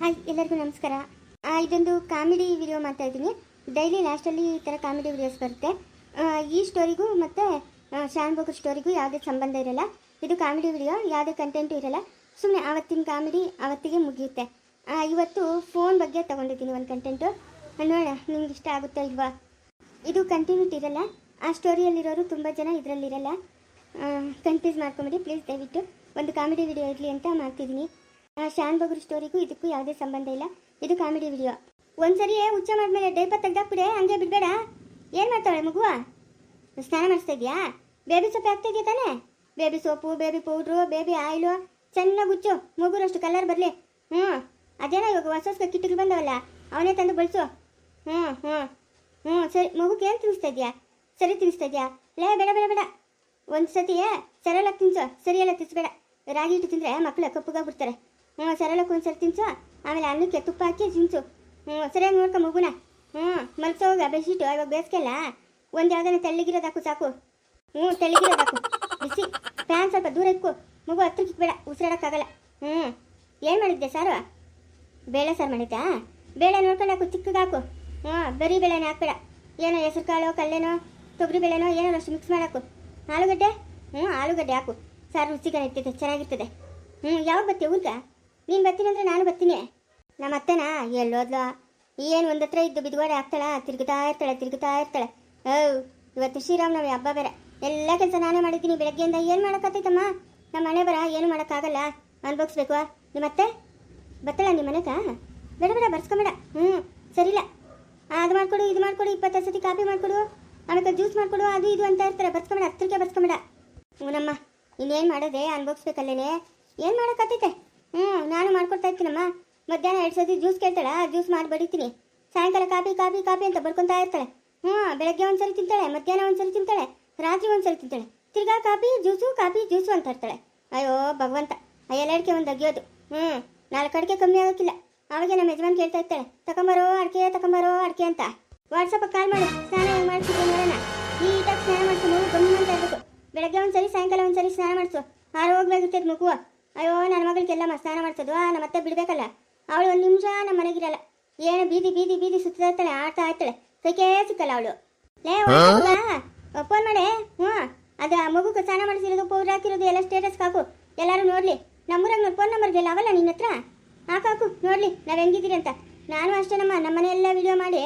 Hi, ಎಲ್ಲರಿಗೂ ನಮಸ್ಕಾರ. ಇದೊಂದು ಕಾಮಿಡಿ ವಿಡಿಯೋ ಮಾಡ್ತಾ ಇದ್ದೀನಿ. ಡೈಲಿ ಲಾಸ್ಟಲ್ಲಿ ಈ ಥರ ಕಾಮಿಡಿ ವಿಡಿಯೋಸ್ ಬರುತ್ತೆ. ಈ ಸ್ಟೋರಿಗೂ ಮತ್ತು ಶಾನ್ ಸ್ಟೋರಿಗೂ ಯಾವುದೇ ಸಂಬಂಧ ಇರಲ್ಲ. ಇದು ಕಾಮಿಡಿ ವಿಡಿಯೋ ಯಾವುದೇ ಕಂಟೆಂಟು ಇರಲ್ಲ. ಸುಮ್ಮನೆ ಆವತ್ತಿನ ಕಾಮಿಡಿ ಅವತ್ತಿಗೆ ಮುಗಿಯುತ್ತೆ. ಇವತ್ತು ಫೋನ್ ಬಗ್ಗೆ ತೊಗೊಂಡಿದ್ದೀನಿ ಒಂದು ಕಂಟೆಂಟು ನೋಡೋಣ ನಿಮ್ಗೆ ಇಷ್ಟ ಆಗುತ್ತಾ ಇಲ್ವಾ? ಇದು ಕಂಟಿನ್ಯೂಟಿ ಇರಲ್ಲ. ಆ ಸ್ಟೋರಿಯಲ್ಲಿರೋರು ತುಂಬ ಜನ ಇದರಲ್ಲಿರಲ್ಲ. ಕನ್ಫ್ಯೂಸ್ ಮಾಡ್ಕೊಂಬಿಡಿ ಪ್ಲೀಸ್ ದಯವಿಟ್ಟು. ಒಂದು ಕಾಮಿಡಿ ವಿಡಿಯೋ ಇರಲಿ ಅಂತ ಮಾಡ್ತಿದ್ದೀನಿ. ಆ, ಶಾನ್ ಬಗ್ರು ಸ್ಟೋರಿಗೂ ಇದಕ್ಕೂ ಯಾವುದೇ ಸಂಬಂಧ ಇಲ್ಲ. ಇದು ಕಾಮಿಡಿ ವಿಡಿಯೋ. ಒಂದ್ಸರಿ ಹುಚ್ಚ ಮಾಡಿದ್ಮೇಲೆ ಡೈಪರ್ ತೆಗ್ದಾಕ್ಬಿಡೆ ಹಂಗೆ ಬಿಡಬೇಡ. ಏನು ಮಾಡ್ತಾಳೆ ಮಗುವ? ಸ್ನಾನ ಮಾಡಿಸ್ತಾ ಇದೆಯಾ? ಬೇಬಿ ಸೊಪ್ಪು ಹಾಕ್ತಾ ಇದೆಯಾ ತಾನೇ? Baby soap baby powder baby oil ಚೆನ್ನಾಗಿ ಹುಚ್ಚು. ಮಗುರಷ್ಟು ಕಲರ್ ಬರಲಿ. ಹ್ಞೂ ಅದೇನೋ ಇವಾಗ ಹೊಸ ಹೊಸ ಕಿಟ್ಟಿಗೆ ಬಂದವಲ್ಲ ಅವನೇ ತಂದು ಬಳಸು. ಹ್ಞೂ ಹ್ಞೂ ಹ್ಞೂ ಸರಿ. ಮಗುಗೆ ಏನು ತಿನ್ನಿಸ್ತಾ ಇದೆಯಾ? ಸರಿ ತಿನ್ನಿಸ್ತಾ ಇದೆಯಾ? ಲೇ ಬೇಡ ಬೇಡ ಬೇಡ. ಒಂದು ಸತಿ ಸರಿಯಲ್ಲ ತಿನ್ಸು. ಸರಿಯಲ್ಲ ತಿನ್ಸ್ಬೇಡ. ರಾಗಿ ಹಿಟ್ಟು ತಿಂದರೆ ಮಕ್ಕಳು ಕಪ್ಪಗಾಗ್ಬಿಡ್ತಾರೆ. ಹ್ಞೂ ಸರಳಕ್ಕೆ ಒಂದು ತಿನ್ಸು. ಆಮೇಲೆ ಅನ್ನಕ್ಕೆ ತುಪ್ಪ ಹಾಕಿ ತಿನ್ಸು. ಹ್ಞೂ, ಸರಿಯಾಗಿ ನೋಡ್ಕೊ ಮಗುನ. ಹ್ಞೂ ಮಲ್ಸೋಗ ಬೆಡ್ಶೀಟು. ಇವಾಗ ಬೇಸಿಗೆಲ್ಲ ಒಂದು ಯಾವ್ದಾನ ತೆಳ್ಳಗಿರೋದು ಹಾಕು, ಸಾಕು. ಹ್ಞೂ, ತೆಳ್ಳಗಿರೋದು ಹಾಕು. ಬಿಸಿ. ಫ್ಯಾನ್ ಸ್ವಲ್ಪ ದೂರ ಇಕ್ಕು. ಮಗು ಹತ್ರಕ್ಕೆ ಬೇಡ ಉಸಿರಾಡೋಕ್ಕಾಗಲ್ಲ. ಹ್ಞೂ. ಏನು ಮಾಡಿದ್ದೆ ಸಾರು? ಬೇಳೆ ಸಾರು ಮಾಡಿದ್ದಾ ಬೇಳೆ ನೋಡ್ಕೊಂಡು ಹಾಕು, ಚಿಕ್ಕಗೆ ಹಾಕು. ಹಾಂ ಬರೀ ಬೇಳೆನೇ ಹಾಕ್ಬೇಡ. ಏನೋ ಹೆಸರು ಕಾಳು, ಕಲ್ಲೇನೋ, ತೊಗರಿ ಬೇಳೆನೋ, ಏನೋ ಅಷ್ಟು ಮಿಕ್ಸ್ ಮಾಡಾಕು. ಆಲೂಗಡ್ಡೆ? ಹ್ಞೂ, ಆಲೂಗಡ್ಡೆ ಹಾಕು. ಸಾರು ರುಚಿಗೆ ಇರ್ತದೆ, ಚೆನ್ನಾಗಿರ್ತದೆ. ಹ್ಞೂ, ಯಾವಾಗ ಬರ್ತೀವಿ ಊರ್ಗ? ನೀನು ಬರ್ತೀನಿ ಅಂದರೆ ನಾನು ಬರ್ತೀನಿ. ನಮ್ಮ ಅತ್ತೆನಾ? ಎಲ್ಲೋದ್ಲ ಏನು ಒಂದು ಹತ್ರ ಇದ್ದು ಬಿದ್ದುಗೋಡೆ ಆಗ್ತಾಳ? ತಿರುಗುತ್ತಾ ಇರ್ತಾಳೆ ತಿರುಗುತ್ತಾ ಇರ್ತಾಳೆ. ಓ ಇವತ್ತು ಶ್ರೀರಾಮನವಮಿ ಹಬ್ಬ ಬೇರೆ. ಎಲ್ಲ ಕೆಲಸ ನಾನೇ ಮಾಡಿದ್ದೀನಿ. ಬೆಳಗ್ಗೆಯಿಂದ ಏನು ಮಾಡೋಕ್ಕಾಗ್ತೈತಮ್ಮ ನಮ್ಮ ಮನೆ ಬರ, ಏನು ಮಾಡೋಕ್ಕಾಗಲ್ಲ. ಅನ್ಭವಿಸ್ಬೇಕು ನಿಮ್ಮತ್ತೆ ಬತ್ತಳ ನಿಮ್ಮ ಮನೆಗ? ಬೇಡ ಬೇಡ, ಬರ್ಸ್ಕೊಂಬೇಡ. ಹ್ಞೂ ಸರಿಲ್ಲ. ಅದು ಮಾಡಿಕೊಡು, ಇದು ಮಾಡ್ಕೊಡು, ಇಪ್ಪತ್ತೈದು ಸತಿ ಕಾಫಿ ಮಾಡಿಕೊಡು. ಆಮೇಲೆ ಜ್ಯೂಸ್ ಮಾಡಿಕೊಡು, ಅದು ಇದು ಅಂತ ಇರ್ತಾರೆ. ಬರ್ಸ್ಕೊಂಬೇಡ, ಹತ್ರಕ್ಕೆ ಬರ್ಸ್ಕೊಂಬೇಡ. ಹ್ಞೂನಮ್ಮ, ಇನ್ನೇನು ಮಾಡೋದೆ? ಅನ್ಭವಿಸ್ಬೇಕಲ್ಲೇನೆ. ಏನು ಮಾಡೋಕ್ಕಾಗ್ತೈತೆ ಹ್ಞೂ, ನಾನು ಮಾಡ್ಕೊಡ್ತಾ ಇರ್ತೀನಮ್ಮ. ಮಧ್ಯಾಹ್ನ ಎರಡು ಸತಿ ಜ್ಯೂಸ್ ಕೇಳ್ತಾಳೆ, ಆ ಜ್ಯೂಸ್ ಮಾಡಿ ಬಡಿತೀನಿ. ಸಾಯಂಕಾಲ ಕಾಫಿ ಕಾಫಿ ಕಾಫಿ ಅಂತ ಬರ್ಕೊತಾ ಇರ್ತಾಳೆ. ಹ್ಞೂ, ಬೆಳಗ್ಗೆ ಒಂದ್ಸರಿ ತಿಂತಾಳೆ, ಮಧ್ಯಾಹ್ನ ಒಂದ್ಸರಿ ತಿಂತಾಳೆ, ರಾತ್ರಿ ಒಂದ್ಸರಿ ತಿಂತಾಳೆ. ತಿರ್ಗಾ ಕಾಫಿ, ಜ್ಯೂಸು ಕಾಫಿ, ಜ್ಯೂಸು ಅಂತ ಇರ್ತಾಳೆ. ಅಯ್ಯೋ, ಭಗವಂತ, ಆ ಎಲ್ಲಡಿಕೆ ಒಂದು ಅಗಿಯೋದು. ಹ್ಞೂ, ನಾಲ್ಕು ಅಡಿಕೆ ಕಮ್ಮಿ ಆಗೋಕ್ಕಿಲ್ಲ. ಅವಾಗ ನಮ್ಮ ಯಜಮಾನ್ ಕೇಳ್ತಾ ಇರ್ತಾಳೆ ತಗೊಂಬರೋ ಅಡಿಕೆ ತಗೊಂಬರೋ ಅಡಿಕೆ ಅಂತ. ವಾಟ್ಸಪ್ ಕಾಲ್ ಮಾಡು, ಸ್ನಾನ ಹೆಂಗೆ ಮಾಡ್ತಿದ್ದೆ ನೋಡೋಣ. ನೀಟಾಗಿ ಸ್ನಾನ ಮಾಡಿಸು, ಮಗು ಗಮ್ಮಿ ಅಂತ ಇರ್ಬೇಕು ಬೆಳಗ್ಗೆ ಒಂದ್ಸರಿ, ಸಾಯಂಕಾಲ ಒಂದ್ಸರಿ ಸ್ನಾನ ಮಾಡಿಸು. ಆರೋಗ್ಯವಾಗಿರ್ತದೆ ಮಗು ಅಯ್ಯೋ ನನ್ನ ಮಗಳಿಗೆಲ್ಲ ಸ್ನಾನ ಮಾಡಿಸೋದು. ನಮ್ಮ ಅತ್ತೆ ಬಿಡಬೇಕಲ್ಲ. ಅವಳು ಒಂದು ನಿಮಿಷ ನಮ್ಮ ಮನೆಗಿರಲ್ಲ. ಏನು ಬೀದಿ ಬೀದಿ ಬೀದಿ ಸುತ್ತಾ ಇರ್ತಾಳೆ ಆಡ್ತಾ ಇರ್ತಾಳೆ ಕೈಕೇ ಸಿಕ್ಕಲ್ಲ ಅವಳು. ಲೇ ಫೋನ್ ಮಾಡೆ. ಹ್ಞೂ. ಅದು ಆ ಮಗುಗೆ ಸ್ನಾನ ಮಾಡಿಸಿರೋದು ಪೌಡ್ರ್ ಹಾಕಿರೋದು ಎಲ್ಲ ಸ್ಟೇಟಸ್ ಹಾಕು. ಎಲ್ಲರೂ ನೋಡಲಿ. ನಮ್ಮೂರ ನೋಡಿ ಫೋನ್ ನಂಬರ್ ಇಲ್ಲ ಅವಲ್ಲ ನಿನ್ನ ಹತ್ರ? ಹಾಕು ಹಾಕು. ನೋಡಲಿ ನಾವು ಹೆಂಗಿದ್ದೀರಿ ಅಂತ. ನಾನು ಅಷ್ಟೇ ನಮ್ಮ ನಮ್ಮ ಮನೆ ಎಲ್ಲ ವಿಡಿಯೋ ಮಾಡಿ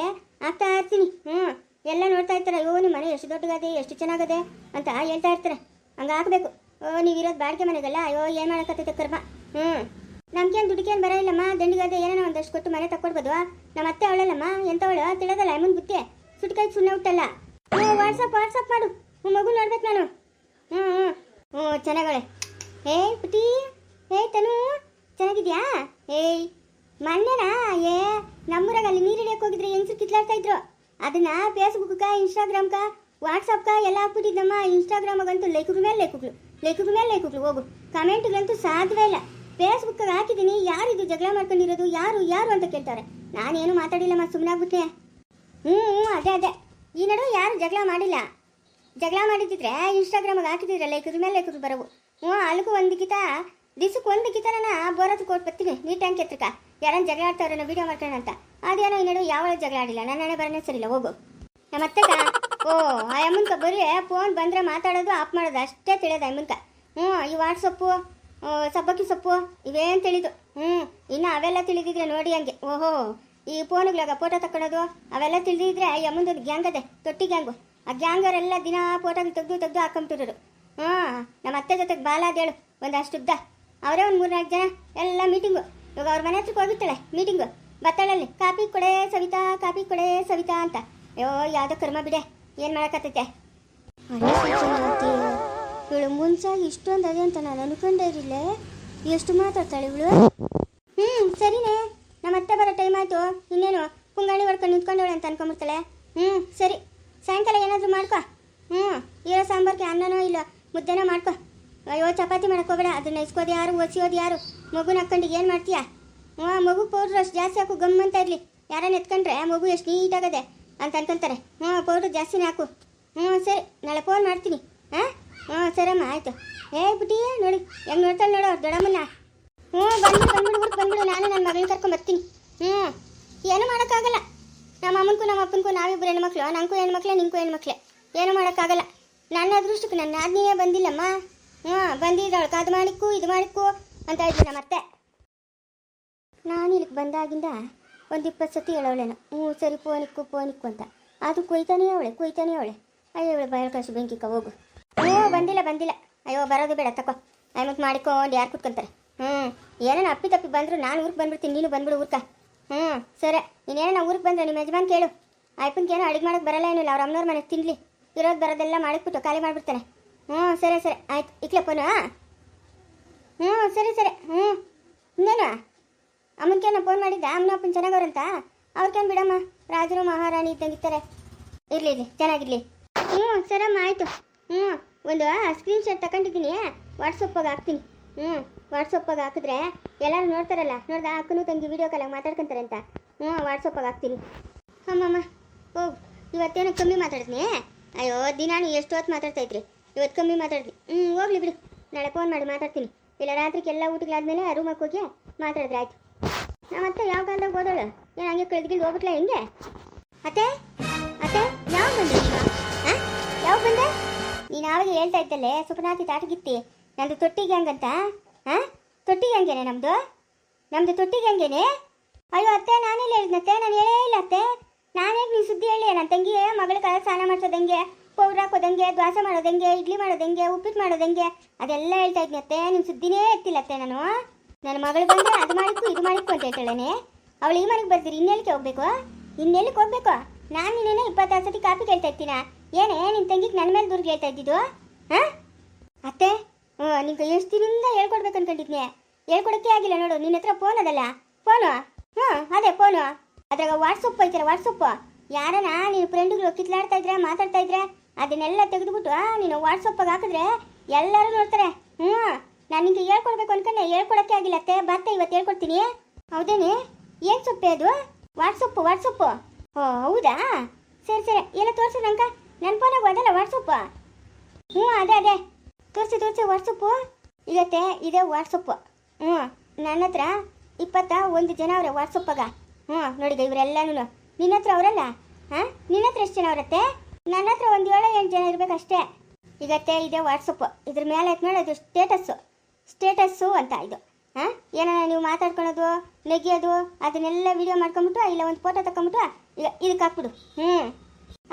ಹಾಕ್ತಾ ಇರ್ತೀನಿ. ಹ್ಞೂ. ಎಲ್ಲ ನೋಡ್ತಾ ಇರ್ತಾರೆ. ಅಯ್ಯೋ ನಿಮ್ಮ ಮನೆ ಎಷ್ಟು ದೊಡ್ಡಗದೆ ಎಷ್ಟು ಚೆನ್ನಾಗದೆ ಅಂತ ಹೇಳ್ತಾ ಇರ್ತಾರೆ. ಹಂಗೆ ಹಾಕಬೇಕು ನೀವಿರೋದು ಬಾಡಿಗೆ ಮನೆಗಲ್ಲ? ಅಯ್ಯೋ, ಏನು ಮಾಡೋಕ್ಕತ್ತೈತೆ ಕರ್ಮ? ಹ್ಞೂ ನಮ್ಗೇನು ದುಡ್ಡಿಗೇನು ಬರೋಲ್ಲಮ್ಮ ಇಲ್ಲಮ್ಮ ದಂಡಿಗಾದೆ ಏನೋ ಒಂದಷ್ಟು ಕೊಟ್ಟು ಮನೆ ತಕ್ಕೊಡ್ಬೋದು. ನಮ್ಮ ಅತ್ತೆ ಅವಳಲ್ಲಮ್ಮ? ಎಂಥವಳು ತಿಳೋದಲ್ಲ ಮುಂದೆ ಬುತ್ತೆ ಸುಟ್ಕಾಯಿ ಸುಮ್ಮನೆ ಹುಟ್ಟಲ್ಲ. ಹ್ಞೂ ವಾಟ್ಸಪ್ ವಾಟ್ಸಪ್ ಮಾಡು. ಹ್ಞೂ ಮಗು ನೋಡ್ಬೇಕು ನಾನು. ಹ್ಞೂ ಹ್ಞೂ ಹ್ಞೂ ಚೆನ್ನಾಗಳೆ ಏಯ್ ಪುಟಿ ಏಯ್, ತನು. ಚೆನ್ನಾಗಿದ್ಯಾ? ಏಯ್. ಮೊನ್ನೆನಾ? ಏ ನಮ್ಮೂರಾಗ ಅಲ್ಲಿ ನೀರು ಹಿಡಿಯಕ್ಕೆ ಹೋಗಿದ್ರೆ ಹೆಂಗಸರು ಕಿತ್ಲಾಡ್ತಾ ಇದ್ರು? ಅದನ್ನ ಫೇಸ್ಬುಕ್ಕ ಇನ್ಸ್ಟಾಗ್ರಾಮ್ಕ ವಾಟ್ಸಪ್ಕ ಎಲ್ಲ ಹಾಕ್ಬಿಟ್ಟಿದ್ದಮ್ಮ ಇನ್ಸ್ಟಾಗ್ರಾಮಗಂತೂ ಲೈಕುಗಳ ಮೇಲೆ ಲೈಕುಗಳು ಲೈಕುಗಳ ಮೇಲೆ ಹೋಗು. ಕಮೆಂಟ್ಗಳಂತೂ ಸಾಧ್ಯವೇ ಇಲ್ಲ. ಫೇಸ್ಬುಕ್ ಹಾಕಿದ್ದೀನಿ ಯಾರಿದು ಜಗಳ ಮಾಡ್ಕೊಂಡಿರೋದು, ಯಾರು ಯಾರು ಅಂತ ಕೇಳ್ತಾರೆ. ನಾನೇನು ಮಾತಾಡಿಲ್ಲಮ್ಮ ಸುಮ್ಮನಾಗ್ಬಿಟ್ಟೆ ಹ್ಞೂ ಹ್ಞೂ ಅದೇ ಅದೇ. ಈ ನಡುವೆ ಯಾರು ಜಗಳ ಮಾಡಿಲ್ಲ. ಜಗಳ ಮಾಡಿದ್ದಿದ್ರೆ ಇನ್ಸ್ಟಾಗ್ರಾಮಿಗೆ ಹಾಕಿದ್ರೆ ಲೇಖದ ಮೇಲೆ ಲೈಕದ ಬರವು. ಹ್ಞೂ ಅಲ್ಲಿಗೂ ಒಂದು ಗೀತ, ದಿಸಕ್ಕೆ ಒಂದು ಗಿತನ ಬೋರತ್ತು ಕೊಟ್ಟು ಬರ್ತೀನಿ ನೀ ಟ್ಯಾಂಕ್ ಎತ್ತಕ ಯಾರನ್ನ ಜಗಳ ಆಡ್ತಾವ್ರನ್ನ ವೀಡಿಯೋ ಮಾಡ್ಕೊಳ್ಳೋಣ ಅಂತ. ಅದೇನೋ ಈ ನಡುವೆ ಯಾವ ಜಗಳ ಆಡಿಲ್ಲ. ನಾನು ನಾನೇ ಬರನೇ ಸರಿಲ್ಲ ಹೋಗು. ನಮ್ಮ ಅತ್ತೆಗ ಓ, ಆ ಅಮ್ಮನ್ಕ ಬರೀ ಫೋನ್ ಬಂದರೆ ಮಾತಾಡೋದು ಆಫ್ ಮಾಡೋದು ಅಷ್ಟೇ ತಿಳಿಯೋದು ಅಮ್ಮನ್ಕ ಹ್ಞೂ ಈ ವಾಟ್ಸಪ್ಪು ಸಬ್ಬಕ್ಕಿ ಸೊಪ್ಪು, ಇವೇನು ತಿಳಿದು? ಹ್ಞೂ ಇನ್ನು ಅವೆಲ್ಲ ತಿಳಿದಿದ್ರೆ ನೋಡಿ ಹಂಗೆ. ಓಹೋ, ಈ ಫೋನುಗಳಾಗ ಫೋಟೋ ತಗೊಳೋದು ಅವೆಲ್ಲ ತಿಳಿದಿದ್ರೆ ಯಮ್ಮಂದೊಂದು ಗ್ಯಾಂಗ್ ಅದೇ, ತೊಟ್ಟಿ ಗ್ಯಾಂಗು ಆ ಗ್ಯಾಂಗರೆಲ್ಲ ದಿನ ಫೋಟೋ ತೆಗೆದು ತೆಗೆದು ಹಾಕೊಂಬಿಟ್ಟಿರೋರು ಹ್ಞೂ ನಮ್ಮ ಅತ್ತೆ ಜೊತೆಗೆ ಬಾಲಾದೇಳು ಒಂದಷ್ಟು ಉದ್ದ. ಅವರೇ ಒಂದು ಮೂರ್ನಾಲ್ಕು ಜನ, ಎಲ್ಲ ಮೀಟಿಂಗು ಇವಾಗ ಅವ್ರ ಮನೆ ಹತ್ರಕ್ಕೆ ಹೋಗಿರ್ತಾಳೆ ಮೀಟಿಂಗು ಬತ್ತಾಳಲ್ಲಿ, ಕಾಪಿ ಕೊಡೆ ಸವಿತಾ, ಕಾಪಿ ಕೊಡೆ ಸವಿತಾ ಅಂತ. ಅಯ್ಯೋ, ಯಾವುದೋ ಕರ್ಮ ಬಿಡೆ. ಏನು ಮಾಡಕತ್ತೈತೆ? ಇವಳು ಮುಂಚೆ ಇಷ್ಟೊಂದು ಅದೇ ಅಂತ ನಾನು ಅನ್ಕೊಂಡೇ ಇರಲಿಲ್ಲ. ಎಷ್ಟು ಮಾತಾಡ್ತಾಳೆ ಇವಳು? ಹ್ಞೂ ಸರಿನೇ. ನಮ್ಮ ಅತ್ತೆ ಬರೋ ಟೈಮ್ ಆಯಿತು. ಇನ್ನೇನು, ಪುಂಗಾಣಿ ಹೊಡ್ಕೊಂಡು ನಿಂತ್ಕೊಂಡವಳೆ ಅಂತ ಅನ್ಕೊಂಬಿಡ್ತಾಳೆ. ಹ್ಞೂ ಸರಿ. ಸಾಯಂಕಾಲ ಏನಾದರೂ ಮಾಡ್ಕೊ. ಹ್ಞೂ ಇರೋ ಸಾಂಬಾರ್ಗೆ ಅನ್ನನೋ ಇಲ್ಲ, ಮುದ್ದೆನೋ ಮಾಡ್ಕೊ. ಅಯ್ಯೋ, ಚಪಾತಿ ಹೋಗಬೇಡ. ಅದನ್ನ ಇಸ್ಕೋದು ಯಾರು ಒಸಿಯೋದು ಯಾರು? ಮಗುನ ಹಾಕ್ಕೊಂಡು ಏನು ಮಾಡ್ತೀಯಾ? ಹ್ಞೂ ಮಗು ಪೌಡ್ರ್ ಅಷ್ಟು ಜಾಸ್ತಿ ಹಾಕು, ಗಮ್ ಅಂತ ಇರಲಿ. ಯಾರನ್ನ ಎತ್ಕೊಂಡ್ರೆ ಮಗು ಎಷ್ಟು ನೀಟಾಗದೆ. ಅಂತ ಅನ್ಕೊಂತಾರೆ. ಹ್ಞೂ, ಪೌಡ್ರ್ ಜಾಸ್ತಿನೇ ಹಾಕು. ಹ್ಞೂ, ಸರಿ, ನಾಳೆ ಫೋನ್ ಮಾಡ್ತೀನಿ. ಹಾಂ? ಹ್ಞೂ ಸರಮ್ಮ ಆಯಿತು. ಏ ಬಿಡಿ ನೋಡಿ, ಹೆಂಗೆ ನೋಡ್ತಾಳೆ ನೋಡು ದೊಡ್ಡಮ್ಮನ ಹ್ಞೂ ಬಂದು ಬಂದ್ಬಿಡು ಬಂದ್ಬಿಡು, ನಾನು ನನ್ನ ಮಗಳನ್ನ ಕರ್ಕೊಂಡು ಬರ್ತೀನಿ. ಹ್ಞೂ. ಏನೂ ಮಾಡೋಕ್ಕಾಗಲ್ಲ. ನಮ್ಮ ಅಮ್ಮನಿಗೂ, ನಮ್ಮ ಅಪ್ಪನಿಗೂ ನಾವಿಬ್ಬರು ಹೆಣ್ಮಕ್ಳು, ನನಗೂ ಹೆಣ್ಮಕ್ಳೆ ನಿಂಗೂ ಹೆಣ್ಮಕ್ಳೆ. ಏನೂ ಮಾಡೋಕ್ಕಾಗಲ್ಲ. ನನ್ನ ಅದೃಷ್ಟಕ್ಕೆ, ನನ್ನ ಆಜ್ಞೆಯೇ ಬಂದಿಲ್ಲಮ್ಮ. ಹ್ಞೂ, ಬಂದಿದ್ದಾಳು, ಕಾದು ಮಾಡಿಕ್ಕು, ಇದು ಮಾಡಿಕ್ಕು ಅಂತ ಇದ್ದೀನಿ ನಮ್ಮ ಅತ್ತೆ ನಾನು ಇಲ್ಲಿಗೆ ಬಂದಾಗಿಂದ ಒಂದು ಇಪ್ಪತ್ತು ಸತಿ ಹೇಳವಳೇನು. ಹ್ಞೂ, ಸರಿ, ಪೋನಿಕ್ಕು ಪೋನಿಕ್ಕು ಅಂತ. ಅದು ಕೊಯ್ತಾನೇ ಅವಳೆ ಕೊಯ್ತಾನೇ ಅವಳೆ. ಅಯ್ಯೋ, ಇವಳು ಬಯಲು ಕಳಿಸು ಬೆಂಕಿಕ್ಕ ಹೋಗು. ಅಯ್ಯೋ, ಬಂದಿಲ್ಲ ಬಂದಿಲ್ಲ. ಅಯ್ಯೋ, ಬರೋದು ಬೇಡ, ತಕೋ. ಆಮೇಲೆ ಮಾಡಿಕೊಂಡು ಯಾರು ಕುತ್ಕೊಂತಾರೆ? ಹ್ಞೂ ಏನೇನು ಅಪ್ಪಿ ತಪ್ಪಿ ಬಂದ್ರು, ನಾನು ಊರಿಗೆ ಬಂದ್ಬಿಡ್ತೀನಿ, ನೀನು ಬಂದ್ಬಿಡು ಊರ್ಕ. ಹ್ಞೂ ಸರಿ. ನೀನೇನೋ ಊರಿಗೆ ಬಂದ್ರೆ ನಿಮ್ಮ ಯಜಮಾನ್ ಕೇಳು. ಅಯ್ಯಪ್ಪನಿಗೇನು ಅಡುಗೆ ಮಾಡೋಕೆ ಬರಲ್ಲ ಏನಿಲ್ಲ ಅವ್ರ ಅಮ್ಮನವ್ರ ಮನೆಗೆ ತಿನ್ಲಿ. ಇರೋದು ಬರೋದೆಲ್ಲ ಮಾಡಿಕ್ಬಿಟ್ಟು ಖಾಲಿ ಮಾಡಿಬಿಡ್ತಾನೆ. ಹ್ಞೂ ಸರಿ ಸರಿ. ಆಯ್ತು ಇಕ್ಲಪ್ಪನು ಹ್ಞೂ ಸರಿ ಸರಿ. ಹ್ಞೂ ಇನ್ನೇನು? ಅಮ್ಮನ್ಕೇನ ಫೋನ್ ಮಾಡಿದ್ದೆ? ಅಮ್ಮನ ಅಪ್ಪನ ಚೆನ್ನಾಗವ್ರಂತ? ಅವ್ರಿಗೇನು ಬಿಡಮ್ಮ. ರಾಜರು, ಮಹಾರಾಣಿ ಇದ್ದಂಗಿರ್ತಾರೆ. ಇರಲಿ ಇರಲಿ. ಚೆನ್ನಾಗಿರಲಿ. ಹ್ಞೂ, ಸರಮ್ಮ, ಆಯಿತು. ಹ್ಞೂ, ಒಂದು ಸ್ಕ್ರೀನ್ ಶಾಟ್ ತಗೊಂಡಿದ್ದೀನಿ ವಾಟ್ಸಪ್ಪಾಗ ಹಾಕ್ತೀನಿ. ಹ್ಞೂ ವಾಟ್ಸಪ್ಪಾಗ ಹಾಕಿದ್ರೆ ಎಲ್ಲರೂ ನೋಡ್ತಾರಲ್ಲ? ನೋಡ್ದ ಅಕ್ಕನೂ ತಂಗಿ ವೀಡಿಯೋ ಕಾಲಾಗ ಮಾತಾಡ್ಕೊಂತಾರೆ ಅಂತ. ಹ್ಞೂ ವಾಟ್ಸಪ್ಪಾಗ ಹಾಕ್ತೀನಿ. ಅಮ್ಮಮ್ಮ ಹೋಗು ಇವತ್ತೇನೋ ಕಮ್ಮಿ ಮಾತಾಡ್ತೀನಿ ಅಯ್ಯೋ, ದಿನಾನು ಎಷ್ಟು ಹೊತ್ತು ಮಾತಾಡ್ತಾ ಇದ್ರಿ? ಇವತ್ತು ಕಮ್ಮಿ ಮಾತಾಡಿದ್ನಿ ಹ್ಞೂ, ಹೋಗ್ಲಿ ಬಿಡು. ನಾಳೆ ಫೋನ್ ಮಾಡಿ ಮಾತಾಡ್ತೀನಿ. ಇಲ್ಲ, ರಾತ್ರಿಗೆಲ್ಲ ಊಟಗಳಾದ್ಮೇಲೆ ರೂಮಕ್ಕೆ ಹೋಗಿ ಮಾತಾಡಿದ್ರೆ ಆಯ್ತು. ನಮ್ಮತ್ತೆ ಯಾವ ಕಾಲದಾಗ ಓದೋಳು ಏನು ಹಂಗೆ ಕಳೆದ್ಗಿಲ್ದು ಹೋಗ್ಬಿಟ್ಲ ಹೆಂಗೆ? ಅತ್ತೆ? ಅತ್ತೆ ಯಾವ ಬಂದೆ? ಹಾಂ? ಯಾವ ಬಂದೆ? ನೀನು ಆವಾಗ ಹೇಳ್ತಾ ಇದ್ದಲ್ಲೇ ಸುಪ್ರನಾಥಿ ತಾಟಗಿತ್ತಿ. ನಂದು ತೊಟ್ಟಿಗೆ ಹಂಗಂತ, ಹಾಂ? ತೊಟ್ಟಿಗೆ ಹಂಗೇನೆ ನಮ್ಮದು ನಮ್ಮದು ತೊಟ್ಟಿಗೆ ಹಂಗೇನೆ? ಅಯ್ಯೋ ಅತ್ತೆ, ನಾನೆಲ್ಲ ಹೇಳಿದ್ನತ್ತೆ ನಾನು ಹೇಳೇ ಇಲ್ಲ ಅತ್ತೆ. ನಾನೇ ನೀನು ಸುದ್ದಿ ಹೇಳಿ ನನ್ನ ತಂಗಿ ಮಗಳ ಕಾಲ ಸ್ನಾನ ಮಾಡ್ಸೋದಂಗೆ, ಪೌಡ್ರ್ ಹಾಕೋದಂಗೆ, ದ್ವಾಸೆ ಮಾಡೋದಂಗೆ, ಇಡ್ಲಿ ಮಾಡೋದಂಗೆ, ಉಪ್ಪಿಟ್ಟು ಮಾಡೋದಂಗೆ, ಅದೆಲ್ಲ ಹೇಳ್ತಾ ಇದ್ನತ್ತೆ ನಿಮ್ಮ ಸುದ್ದಿನೇ ಎತ್ತಿಲ್ಲ ಅತ್ತೆ ನಾನು. ನನ್ನ ಮಗಳು ಬಂದರೆ ಅದು ಮಾಡಿಕ್ಕು ಇದು ಮಾಡಿಕ್ಕು ಅಂತ ಹೇಳ್ತಾಳೇನೆ. ಅವಳು ಈ ಮನೆಗೆ ಬರ್ತೀರಿ ಇನ್ನೆಲ್ಲಿಗೆ ಹೋಗ್ಬೇಕು? ಇನ್ನೆಲ್ಲಿಗೆ ಹೋಗ್ಬೇಕು? ನಾನು ನಿನ್ನೆ ಇಪ್ಪತ್ತಾರು ಸತಿ ಕಾಪಿ ಕೇಳ್ತಾ ಇರ್ತೀನ? ಏನೇ ನಿನ್ನ ತಂಗಿಗೆ ನನ್ನ ಮೇಲೆ ದುರ್ಗೆ ಹೇಳ್ತಾ ಇದ್ದಿದ್ದು? ಹಾಂ? ಅತ್ತೆ ನಿಂಗೆ ಎಷ್ಟು ದಿನದಿಂದ ಹೇಳ್ಕೊಡ್ಬೇಕು ಅನ್ಕೊಂಡಿದ್ನೆ. ಹೇಳ್ಕೊಡೋಕ್ಕೆ ಆಗಿಲ್ಲ ನೋಡು, ನಿನ್ನ ಹತ್ರ ಫೋನ್ ಅದಲ್ಲ. ಫೋನು ಹ್ಞೂ, ಅದೇ ಫೋನು ಅದ್ರಾಗ ವಾಟ್ಸಪ್ ಐತಲ್ಲ ವಾಟ್ಸಪ್ ಯಾರನ ನೀನು ಫ್ರೆಂಡ್ಗಳು ಕಿತ್ಲಾಡ್ತಾ ಇದ್ರೆ, ಮಾತಾಡ್ತಾ ಇದ್ರೆ, ಅದನ್ನೆಲ್ಲ ತೆಗೆದುಬಿಟ್ಟು ನೀನು ವಾಟ್ಸಪ್ಪಾಗ ಹಾಕಿದ್ರೆ ಎಲ್ಲರೂ ನೋಡ್ತಾರೆ. ಹ್ಞೂ. ನಾನು ನಿಂಗೆ ಹೇಳ್ಕೊಡ್ಬೇಕು ಅನ್ಕೊಂಡೆ, ಹೇಳ್ಕೊಡಕ್ಕೆ ಆಗಿಲ್ಲ ಅತ್ತೆ. ಬರ್ತೆ, ಇವತ್ತು ಹೇಳ್ಕೊಡ್ತೀನಿ. ಹೌದೇನೆ? ಏನು ಸೊಪ್ಪೆ ಅದು? ವಾಟ್ಸಪ್ಪು ವಾಟ್ಸಪ್ಪು ಓ, ಹೌದಾ? ಸರಿ ಸರಿ. ಎಲ್ಲ ತೋರಿಸು ನಂಕ ನನ್ನ ಫೋನಾಗ ಅದಲ್ಲ ವಾಟ್ಸಪ್ಪು ಹ್ಞೂ, ಅದೇ ಅದೇ. ತೋರಿಸಿ ತೋರಿಸಿ ವಾಟ್ಸಪ್ಪು ಇವತ್ತೆ ಇದೆ ವಾಟ್ಸಪ್ಪು ಹ್ಞೂ, ನನ್ನ ಹತ್ರ ಇಪ್ಪತ್ತ ಒಂದು ಜನ ಅವ್ರೆ ವಾಟ್ಸಪ್ಪಾಗ ಹ್ಞೂ ನೋಡಿದ ಇವರೆಲ್ಲನೂ ನಿನ್ನ ಹತ್ರ ಅವರಲ್ಲ? ಹಾಂ? ನಿನ್ನ ಹತ್ರ ಎಷ್ಟು ಜನ ಅವರತ್ತೆ? ನನ್ನ ಹತ್ರ ಒಂದು ಏಳು, ಎಂಟು ಜನ ಇರಬೇಕಷ್ಟೇ. ಇವತ್ತೆ ಇದೆ ವಾಟ್ಸಪ್ಪು ಇದ್ರ ಮೇಲೆ ಆಯ್ತು ನೋಡಿ ಅದು ಸ್ಟೇಟಸ್ಸು ಸ್ಟೇಟಸ್ಸು ಅಂತ ಇದು. ಹಾಂ? ಏನಾರ ನೀವು ಮಾತಾಡ್ಕೊಳೋದು ನೆಗೆಯೋದು ಅದನ್ನೆಲ್ಲ ವಿಡಿಯೋ ಮಾಡ್ಕೊಂಬಿಟ್ಟು, ಇಲ್ಲ ಒಂದು ಫೋಟೋ ತಗೊಂಬಿಟ್ಟು ಇಲ್ಲ ಇದಕ್ಕೆ ಹಾಕ್ಬಿಡು. ಹ್ಞೂ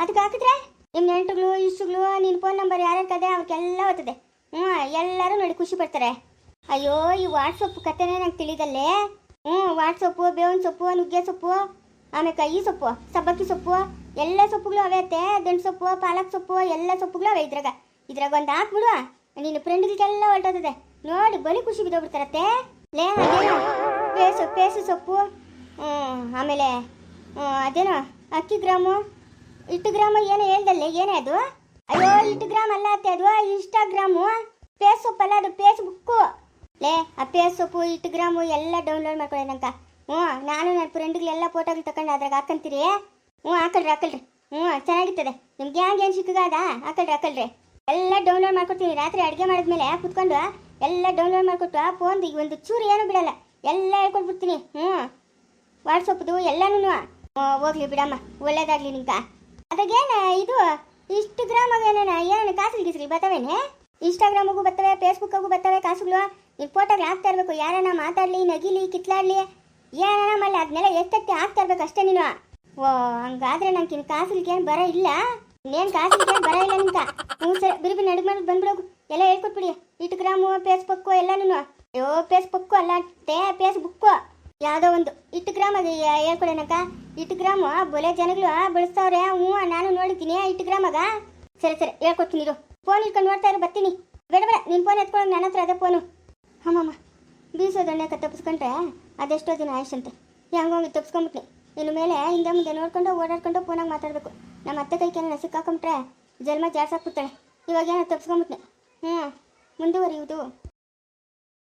ಅದಕ್ಕೆ ಹಾಕಿದ್ರೆ ನಿಮ್ಮ ನೆಂಟುಗಳು ಇಷ್ಟುಗಳು ನಿನ್ನ ಫೋನ್ ನಂಬರ್ ಯಾರ್ಯಾರು ಕದೆ ಅವ್ರಿಗೆಲ್ಲ ಓದ್ತದೆ. ಹ್ಞೂ ಎಲ್ಲರೂ ನೋಡಿ ಖುಷಿ ಪಡ್ತಾರೆ. ಅಯ್ಯೋ, ಈ ವಾಟ್ಸಪ್ ಕತೆನೇ ನಂಗೆ ತಿಳಿದಲ್ಲೇ. ಹ್ಞೂ ವಾಟ್ಸಪ್ಪು ಬೇವಿನ ಸೊಪ್ಪು, ನುಗ್ಗೆ ಸೊಪ್ಪು, ಆಮೇಲೆ ಕೈ ಸೊಪ್ಪು, ಸಬ್ಬಕ್ಕಿ ಸೊಪ್ಪು, ಎಲ್ಲ ಸೊಪ್ಪುಗಳು ಅವೇ ಅತ್ತೆ. ಸೊಪ್ಪು, ಪಾಲಕ್ ಸೊಪ್ಪು, ಎಲ್ಲ ಸೊಪ್ಪುಗಳು ಅವೇ ಇದ್ರಾಗ. ಇದ್ರಾಗ ಒಂದು ಹಾಕ್ಬಿಡು ನಿನ್ನ ಫ್ರೆಂಡ್ಗಳಿಗೆಲ್ಲ ಹೊರಟೋತದೆ ನೋಡಿ, ಬಲಿ ಖುಷಿ ಬಿದ್ದೋಗ್ಬಿಡ್ತಾರತ್ತೆ. ಲೇ ಪೇಸು ಪೇಸು ಸೊಪ್ಪು. ಹ್ಞೂ ಆಮೇಲೆ ಅದೇನೋ, ಅಕ್ಕಿ ಗ್ರಾಮು. ಇಟ್ಟು ಗ್ರಾಮ ಏನೋ ಹೇಳ್ದಲ್ಲ, ಏನೇ ಅದು? ಅಯ್ಯೋ, ಇಟ್ಟು ಗ್ರಾಮ್ ಅಲ್ಲ ಅತ್ತೆ ಅದು ಇನ್ಸ್ಟಾಗ್ರಾಮು ಪೇಸ್ ಸೊಪ್ಪು ಅಲ್ಲ, ಅದು ಫೇಸ್ಬುಕ್ಕು ಲೇ, ಆ ಪೇಸ್ ಸೊಪ್ಪು, ಇಟ್ಟು ಗ್ರಾಮು ಎಲ್ಲ ಡೌನ್ಲೋಡ್ ಮಾಡ್ಕೊಳ್ಳೋಣಂತ ಹ್ಞೂ ನಾನು ನನ್ನ ಫ್ರೆಂಡ್ಗಳೆಲ್ಲ ಫೋಟೋಗಳು ತಗೊಂಡು ಅದ್ರಾಗ ಹಾಕಂತೀರಿ? ಹ್ಞೂ ಹಾಕಲ್ರಿ ಹಾಕಲ್ರಿ ಹ್ಞೂ ಚೆನ್ನಾಗಿರ್ತದೆ. ನಿಮ್ಗೆ ಹ್ಯಾಂಗೆ ಏನು ಸಿಕ್ಕದ ಹಾಕಲ್ರಿ ಹಾಕಲ್ರಿ ಎಲ್ಲ ಡೌನ್ಲೋಡ್ ಮಾಡ್ಕೊಡ್ತೀನಿ. ರಾತ್ರಿ ಅಡುಗೆ ಮಾಡಿದ್ಮೇಲೆ ಕುತ್ಕೊಂಡು ಎಲ್ಲ ಡೌನ್ಲೋಡ್ ಮಾಡಿಕೊಟ್ಟು ಫೋನ್ದು ಈಗ ಒಂದು ಚೂರು ಏನೂ ಬಿಡಲ್ಲ. ಎಲ್ಲ ಹೇಳ್ಕೊಟ್ಬಿಡ್ತೀನಿ ಹ್ಞೂ. ವಾಟ್ಸಪ್ದು ಎಲ್ಲನೂ ಹೋಗ್ಲಿ ಬಿಡಮ್ಮ. ಒಳ್ಳೇದಾಗ್ಲಿ ನಿಂಕ ಅದಾಗೇನ ಇದು ಇಷ್ಟು ಗ್ರಾಮಾಗ ಏನೇನ, ಏನೇನು ಕಾಸುಗಳು ಗೀಸುಗಳು ಬರ್ತವೇನೆ? ಇನ್ಸ್ಟಾಗ್ರಾಮಿಗೂ ಬರ್ತವೆ ಫೇಸ್ಬುಕ್ಕಾಗೂ ಬರ್ತವೆ ಕಾಸುಗಳು. ನೀವು ಫೋಟೋಗಳು ಹಾಕ್ತಾ ಇರಬೇಕು. ಯಾರನ್ನ ಮಾತಾಡಲಿ, ನಗಿಲಿ, ಕಿತ್ಲಾಡ್ಲಿ ಏನಾರ ಮಾಡಲಿ ಅದನ್ನೆಲ್ಲ ಎಷ್ಟಕ್ಕೆ ಹಾಕ್ತಾ ಇರ್ಬೇಕು ಅಷ್ಟೇ ನೀನು. ಓ, ಹಂಗಾದ್ರೆ ನಂಗೆ ಇನ್ನು ಕಾಸುಗಳಿಗೆ ಏನು ಬರ ಇಲ್ಲ. ಇನ್ನೇನು ಕಾಸುಗಳಿಗೆ ಏನು ಬರ ಇಲ್ಲ ನಿಂತ ಹ್ಞೂ ಸರ್ ಬಿರುಬಿ ಬಿರಿ ನಡುಗೆ ಮಾಡಿ ಬಂದ್ಬಿಡೋಗು ಎಲ್ಲ ಹೇಳ್ಕೊಟ್ಬಿಡಿ. ಇಟ್ಟು ಗ್ರಾಮು ಫೇಸ್ಬುಕ್ಕು ಎಲ್ಲನೂ ಅಯ್ಯೋ ಫೇಸ್ಬುಕ್ಕು ಅಲ್ಲ ಟೇ ಫೇಸ್ಬುಕ್ಕು ಯಾವುದೋ ಒಂದು. ಇಟ್ಟು ಗ್ರಾಮ್ ಅದು ಹೇಳ್ಕೊಡೋಣಕ್ಕ. ಇಟ್ಟು ಗ್ರಾಮು ಬೊಲೆ ಜನಗಳು ಬಳಸ್ತಾವ್ರೆ, ಹ್ಞೂ, ನಾನು ನೋಡಿದ್ದೀನಿ ಇಟ್ಟು ಗ್ರಾಮಾಗ ಸರಿ ಸರಿ, ಹೇಳ್ಕೊಡ್ತೀನಿ ಇರು. ಫೋನ್ ಇಟ್ಕೊಂಡು ನೋಡ್ತಾ ಇರು, ಬರ್ತೀನಿ. ಬೇಡ ಬೇಡ ನಿನ್ನ ಫೋನ್ ಎತ್ಕೊಳ್ಳೋದು ನನ್ನ ಹತ್ರ ಅದೇ ಫೋನು ಅಮ್ಮಮ್ಮ ಬೀಸೋದಣ್ಣಕ್ಕೆ ತಪ್ಪಿಸ್ಕೊಂಡ್ರೆ ಅದೆಷ್ಟೋ ದಿನ ಆಯ್ಸಂತೆ ಹೆಂಗೋಗಿ ತಪ್ಪಿಸ್ಕೊಂಬಿಟ್ನಿ ಇನ್ನು ಮೇಲೆ ಹಿಂದೆ ಮುಂದೆ ನೋಡ್ಕೊಂಡು, ಓಡಾಡ್ಕೊಂಡು ಫೋನಾಗಿ ಮಾತಾಡಬೇಕು. ನಮ್ಮ ಅತ್ತೆ ಕೈ ಕೆನ ಸಿಕ್ಕಾಕೊಂಬಿಟ್ರೆ ಜನ್ಮ ಜಾಡ್ಸಾಕ್ಬಿಡ್ತಾಳೆ. ಇವಾಗ ಏನೋ ತಪ್ಪಿಸ್ಕೊಂಬಿಟ್ನಿ ಹ್ಞೂ ಮುಂದುವರಿಯುವುದು.